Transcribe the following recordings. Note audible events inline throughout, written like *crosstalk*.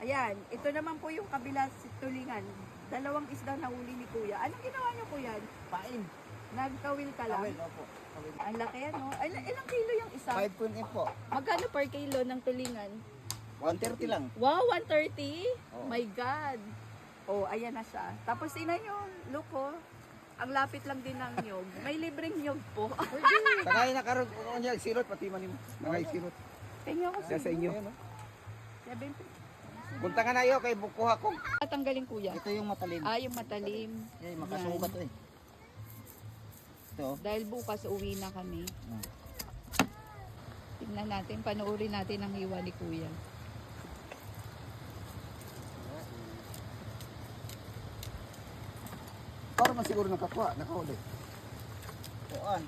Ayan, ito naman po yung kabila tulingan. Dalawang isda na huli ni Kuya. Anong ginawa niyo Kuya? Pain. Nagkawil ka lang? Kawil, opo. Kawil. Ang laki ano? Ay, ilang kilo yung isa? 5.8 po. Magkano per kilo ng tulingan? 130 lang. Wow, 130? Oo. My God. Oh, ayan na siya. Tapos ina nyo, look oh. Ang lapit lang din ng nyog. May libreng nyog po. Tagay *laughs* na karon kung niya sirot pati man mo. Tagay sirot. Tingnan ko Sa sa inyo. 70. Punta ka na iyo kay bukuha ko. Tatanggalin kuya. Ito yung matalim. Ah, yung matalim. Yan, makasugat to eh. Ito. Dahil bukas uwi na kami. Hmm. Tingnan natin, panoorin natin ang hiwa ni kuya. Para man siguro nakakuha, nakahuli. Kuan.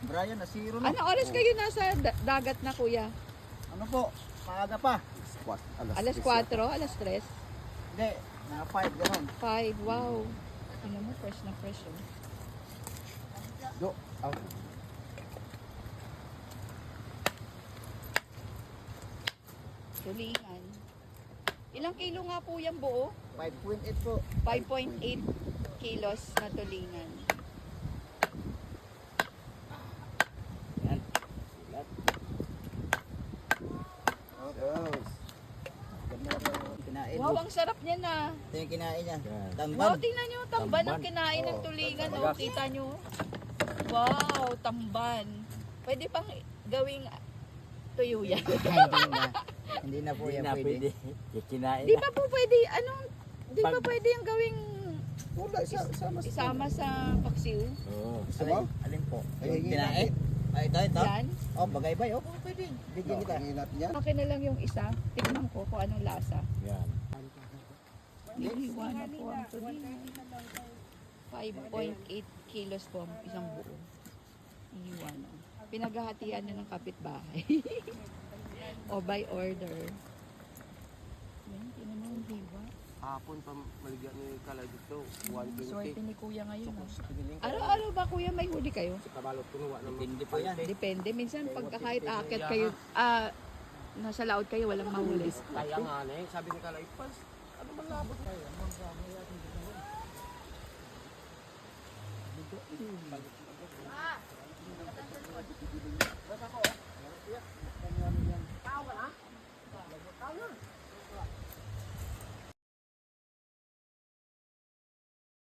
Brian na zero na. Ano oras kayo nasa da- dagat na kuya? Ano po? Maaga pa. Alas 4, alas 3? Hindi, mga 5 ganun. 5, wow. Ano mo, fresh na fresh oh. Do. Out. Tulingan. Ilang kilo nga po yung buo? 5.8 po. 5.8 kilos na tulingan. Yan. Silat. Yes. Ganda po. Kinain. Wow, ang sarap niya na. Ito yung kinain niya. Wow, Tamban. tingnan nyo, tamban ang kinain ng tulingan. Oh, kita nyo. Wow, tamban. Pwede pang gawing tuyo yan. *laughs* hindi na. Hindi na po Hindi yan pwede. pwede. Kinain Di na. ba po pwede, anong, di ba Pag- pwede yung gawing Wala, isa, sama isama sa paksiw? Oo. Alin, alin po? Ay, kinain. Ay, ito, ito. Yan. Oh, bagay-bay. Oh, pwede. Bigyan kita. Yan. Akin na lang yung isa. Tignan ko kung anong lasa. Yan. Iniwa na po ang tulingan. 5.8 kilos po ang isang buo. Iniwa na. Pinaghahatian na ng kapitbahay. *laughs* o by order. Yan, tinan mo ang hiwa. Hapon pa maligyan ni Kala dito, Swerte 120. ni kuya ngayon. Sukos ah. sa piniling ko. Araw-araw ba kuya may huli kayo? Si Kabalot kunuha ng Hindi po yan. Depende. Minsan pagka kahit aakyat kayo, ah, nasa laot kayo, walang mahuli. Kaya nga na eh, sabi ni Kala, Ipas, ano man labot tayo?